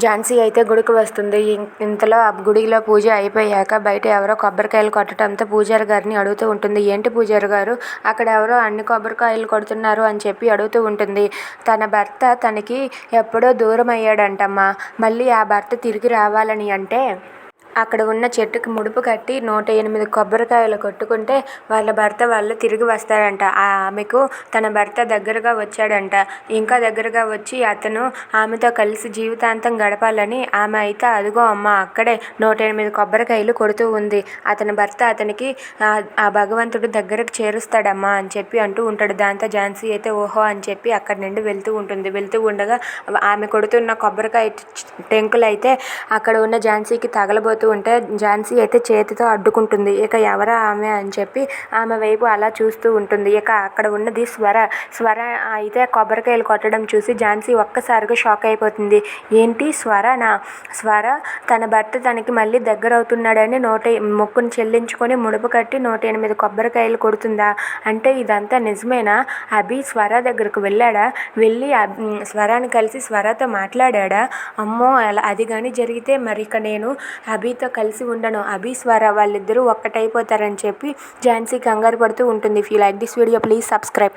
ఝాన్సీ అయితే గుడికి వస్తుంది. ఇంతలో ఆ గుడిలో పూజ అయిపోయాక బయట ఎవరో కొబ్బరికాయలు కొట్టడంతో పూజారి గారిని అడుగుతూ ఉంటుంది. ఏంటి పూజారి గారు అక్కడ ఎవరో అన్ని కొబ్బరికాయలు కొడుతున్నారు అని చెప్పి అడుగుతూ ఉంటుంది. తన భర్త తనకి ఎప్పుడో దూరం అయ్యాడంటమ్మా మళ్ళీ ఆ భర్త తిరిగి రావాలని అంటే అక్కడ ఉన్న చెట్టుకి ముడుపు కట్టి నూట ఎనిమిది కొబ్బరికాయలు కొట్టుకుంటే వాళ్ళ భర్త వాళ్ళు తిరిగి వస్తారంట. ఆమెకు తన భర్త దగ్గరగా వచ్చాడంట. ఇంకా దగ్గరగా వచ్చి అతను ఆమెతో కలిసి జీవితాంతం గడపాలని ఆమె అయితే అదిగో అమ్మా అక్కడే నూట ఎనిమిది కొబ్బరికాయలు కొడుతూ ఉంది. అతని భర్త అతనికి ఆ భగవంతుడు దగ్గరకు చేరుస్తాడమ్మా అని చెప్పి అంటూ ఉంటాడు. దాంతో ఝాన్సీ అయితే ఓహో అని చెప్పి అక్కడి నుండి వెళ్తూ ఉంటుంది. వెళ్తూ ఉండగా ఆమె కొడుతున్న కొబ్బరికాయ టెంకులైతే అక్కడ ఉన్న ఝాన్సీకి తగలబోతూ ఉంటే ఝాన్సీ అయితే చేతితో అడ్డుకుంటుంది. ఇక ఎవరా ఆమె అని చెప్పి ఆమె వైపు అలా చూస్తూ ఉంటుంది. ఇక అక్కడ ఉన్నది స్వర. స్వర అయితే కొబ్బరికాయలు కొట్టడం చూసి ఝాన్సీ ఒక్కసారిగా షాక్ అయిపోతుంది. ఏంటి స్వరనా? స్వర తన భర్త తనకి మళ్ళీ దగ్గర అవుతున్నాడని నూట మొక్కును చెల్లించుకొని ముడుపు కట్టి నూట ఎనిమిది కొబ్బరికాయలు కొడుతుందా? అంటే ఇదంతా నిజమేనా? అభి స్వర దగ్గరకు వెళ్ళాడా? వెళ్ళి స్వరాన్ని కలిసి స్వరతో మాట్లాడాడా? అమ్మో అలా అది కానీ జరిగితే మరి ఇక నేను అభి అభితో కలిసి ఉండను. అభి, స్వర వాళ్ళిద్దరూ ఒక్కటైపోతారని చెప్పి ఝాన్సీ కంగారు పడుతూ ఉంటుంది. If you like this video please subscribe.